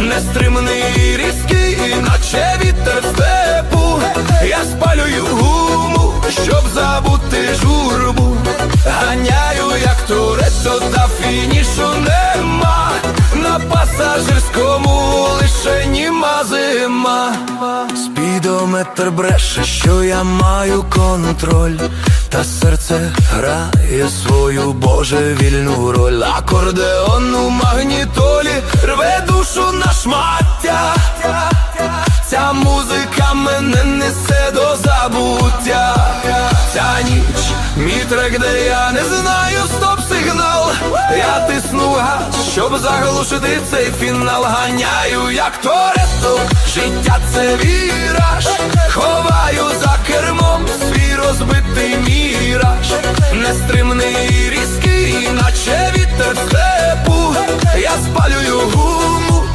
нестримний різкий, наче вітер в степу. Я спалюю гуму, щоб забути журбу. Ганяю, як туретто, та фінішу нема. На пасажирському лише німа зима. Спідометр бреше, що я маю контроль, та серце грає свою божевільну роль. Акордеон у рве душу на шмаття. Ця музика мене несе до забуття. Ця ніч, мій де я не знаю стоп-сигнал. Я тисну газ, щоб заглушити цей фінал. Ганяю, як торетто, життя це віраж. Ховаю за кермом свій розбитий міраж. Нестримний